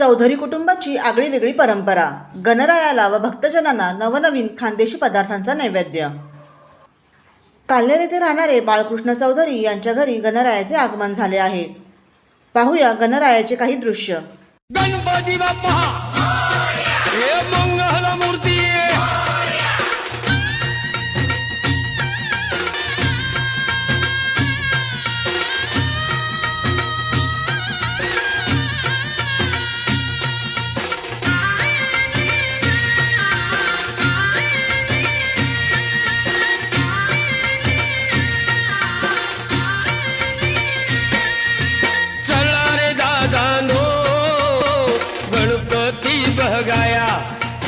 चौधरी कुटुंबाची आगळी वेगळी परंपरा. गणरायाला व भक्तजनांना नवनवीन खानदेशी पदार्थांचा नैवेद्य. काल्हेर येथे राहणारे बाळकृष्ण चौधरी यांच्या घरी गणरायाचे आगमन झाले आहे. पाहूया गणरायाचे काही दृश्य. गणपती बाप्पा! हे मंगल मूर्ती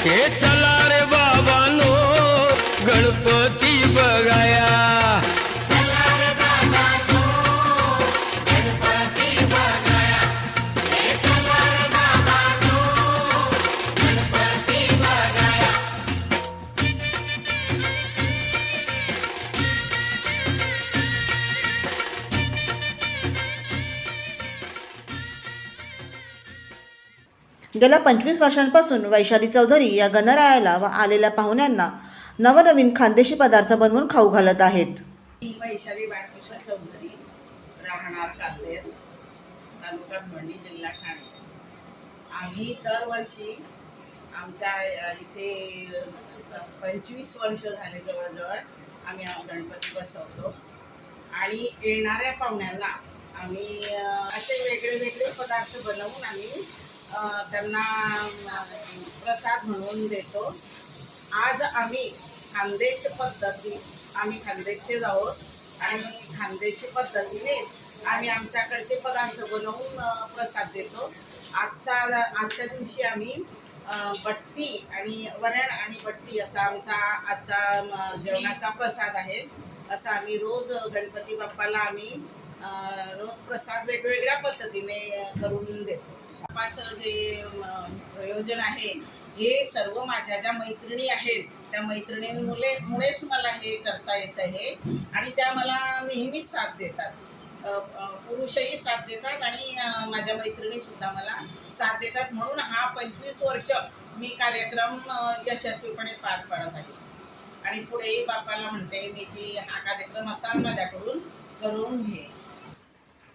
हे चला गेल्या पंचवीस वर्षांपासून वैशाली चौधरी या गणरायाला व आलेल्या पाहुण्यांना नवनवीन खानदेशी पदार्थ बनवून खाऊ घालत आहेत. वैशाली चौधरी राहणार कातेर तालुका जिल्हा ठाणे. आम्ही दरवर्षी आमच्या इथे पंचवीस वर्ष झाले जवळजवळ आम्ही गणपती बसवतो. आणि येणाऱ्या पाहुण्यांना आम्ही असे वेगळे वेगळे पदार्थ बनवून आम्ही त्यांना प्रसाद म्हणून देतो. आज आम्ही खानदेश पद्धती आम्ही खानदेशचे आहोत आणि खानदेशी पद्धतीने आम्ही आमच्याकडचे पदार्थ बनवून प्रसाद देतो. आजचा आजच्या दिवशी आम्ही बट्टी आणि वरण आणि बट्टी असा आमचा आजचा जेवणाचा प्रसाद आहे. असा आम्ही रोज गणपती बाप्पाला आम्ही रोज प्रसाद वेगवेगळ्या पद्धतीने करून देतो. बाप्पाचं जे प्रयोजन आहे हे सर्व माझ्या ज्या मैत्रिणी आहेत त्या मैत्रिणींमुळे मुळेच मला हे करता येतं हे आणि त्या मला नेहमीच साथ देतात. पुरुषही साथ देतात आणि माझ्या मैत्रिणी सुद्धा मला साथ देतात. म्हणून हा पंचवीस वर्ष मी कार्यक्रम यशस्वीपणे पार पाडत आहे. आणि पुढेही बापाला म्हणते मी की हा कार्यक्रम असा माझ्याकडून करून घे.